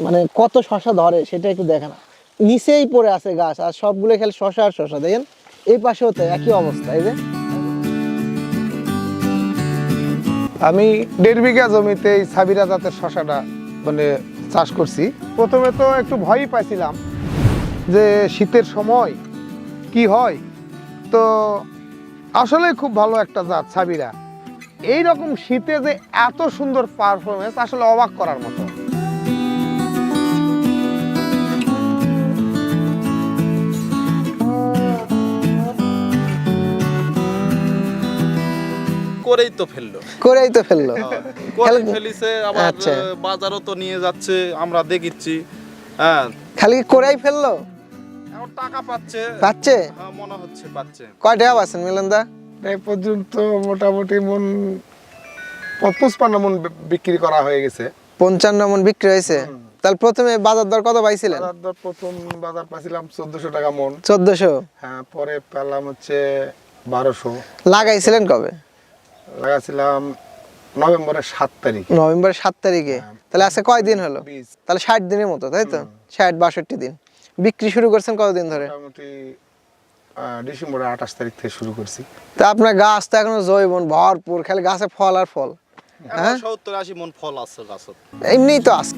মানে কত শশা ধরে সেটা একটু দেখে না। নিচেই পড়ে আছে গাছ, আর সবগুলো খেলে শশা আর শশা, দেখেন? এই পাশেও তো একই অবস্থা, এই যে। আমি দেড় বিঘা জমিতে এই সাবিরা জাতের শশাটা মানে চাষ করছি। প্রথমে তো একটু ভয়ই পাইছিলাম যে শীতের সময় কি হয়। তো আসলে খুব ভালো একটা জাত সাবিরা। এই রকম শীতে যে এত সুন্দর পারফরমেন্স আসলে অবাক করার মতো। করেই তো ফেলল। করেই তো ফেলল। করে ফেলিছে আবার আচ্ছা। বাজারও তো নিয়ে যাচ্ছে আমরা দেখিচ্ছি। হ্যাঁ। খালি করেই ফেলল? এখন টাকা পাচ্ছে। পাচ্ছে? হ্যাঁ, মনে হচ্ছে পাচ্ছে। কয় টাকা পাচ্ছেন মিলনদা? এই পর্যন্ত মোটামুটি মন পঁচপান্ন মন বিক্রি করা হয়ে গেছে। পঞ্চান্ন মন বিক্রি হয়েছে? তাহলে প্রথমে বাজার দর কত পাইছিলেন? বাজার দর প্রথম বাজার পাইছিলাম চোদ্দশো টাকা মন। চোদ্দশো? হ্যাঁ পরে পেলাম হচ্ছে বারোশো। লাগাইছিলেন কবে? লাগাছিলাম নভেম্বরের সাত তারিখ। নভেম্বরের সাত তারিখে। তাহলে আজকে কয় দিন হলো? তাহলে ষাট দিনের মতো তাই তো? ষাট বাষট্টি দিন। বিক্রি শুরু করছেন কতদিন ধরে? মোটামুটি আহ, ডিসেম্বরের আঠাশ তারিখ থেকে শুরু করছি। তা আপনার গাছ তো এখনও জৈবন ভরপুর খালি গাছে ফল আর ফল। হ্যাঁ? সত্তর আশি মন ফল আছে গাছ। এমনিই তো আছে।